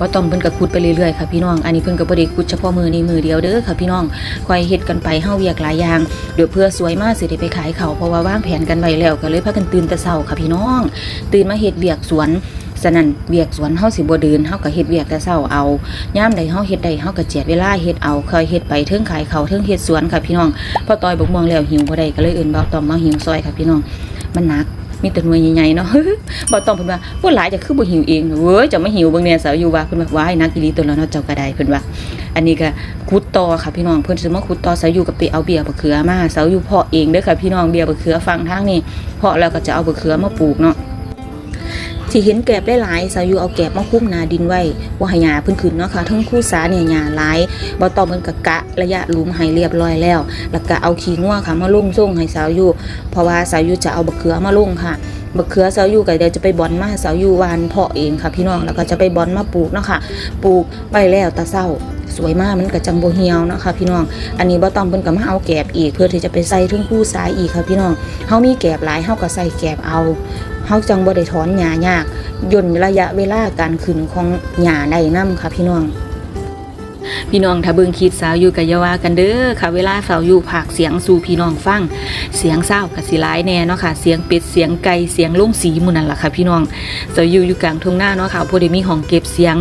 ว่าต้องเพิ่นก็ขุดไปเรื่อยๆค่ะพี่น้อง อันนี้เพิ่นก็บ่ได้ขุดเฉพาะมือนี้มือเดียวเด้อค่ะพี่น้องคอยเฮ็ดกันไปเฮาเวียกหลายอย่างเดี๋ยวเพื่อสวยมากสิได้ไปขายเขาเพราะว่าวางแผนกันไว้แล้วก็เลยพากันตื่นแต่เช้าค่ะพี่น้อง ตื่นมาเฮ็ดเวียกสวนสนั่นเวียกสวนเฮาสิบ่เดินเฮาก็เฮ็ดเวียกแต่เช้าเอาย่ามใดเฮาเฮ็ดได้เฮาก็เจียดเวลาเฮ็ดเอาเคยเฮ็ดไปเทิงขายเขาเทิงเฮ็ดสวนค่ะพี่น้องพอต่อยบกม่วงแล้วหิวบ่ได้ก็เลยเอิ้นบ่าวตอมมาหิวซอยค่ะพี่น้องมันหนัก มีแต่หน่วยใหญ่ๆเนาะบ่ต้องเพิ่นว่าพวกหลายจะคือบ่หิวเองเว้ยจะไม่หิวเบิ่งแน่สาวอยู่ว่าเพิ่นว่าว้ายนักอีหลีตัวแล้วเนาะเจ้าก็ได้เพิ่นว่าอันนี้ก็ขุดต่อค่ะพี่น้องเพิ่นสิมาขุดต่อสาวอยู่กับไปเอาเบียร์บะเขือมาสาวอยู่เพาะเองเด้อค่ะพี่น้องเบียร์บะเขือฟังทางนี่เพาะแล้วก็จะเอาบะเขือมาปลูกเนาะ ที่เห็นแกบได้หลายสาวอยู่เอาแกบมาคุ้มนาดินไว้ว่าห้หญ้าเพิ่นขึ้นเนาะค่ะทั้งคู่สาเนี่ยหญ้าหลายบ่ตองเพิ่นก็กะระยะหลุมให้เรียบร้อยแล้ว แล้วก็เอาขี้งัวค่ะมาลุ่งส่งให้สาวอยู่เพราะว่าสาวอยู่จะเอาบะเขือมาลุ่งค่ะบะเขือสาวอยู่ก็เดี๋ยวจะไปบอนมาสาวอยู่วานเพาะเองค่ะพี่น้องแล้วก็จะไปบอนมาปลูกเนาะค่ะปลูกไปแล้วตาเศร้าสวยมากมันก็จังโบเฮียวนะคะพี่น้อง อันนี้บ่ต้องเพิ่นก็มาเอาแกบอีก เพื่อที่จะไปใส่ถึงคู่สายอีกค่ะพี่น้องเฮามีแกบหลายเฮาก็ใส่แกบเอา เฮาจังบ่ได้ถอนหญ้ายากย่นระยะเวลาการขึ้นของหญ้าได้นํค่ะพี่น้องพี่น้องถ้าเบิ่งคิดสาวอยู่กับยาว่ากันเด้อค่ะ เวลาสาวอยู่ผากเสียงสู่พี่น้องฟัง เสียงเศร้ากับสิร้ายแน่เนาะค่ะ เสียงเป็ดเสียงไก่เสียงลุงสีมุนั่นล่ะค่ะพี่น้องสาวอยู่อยู่กลางทุ่งนาเนาะค่ะพอดีมีห้องเก็บเสียง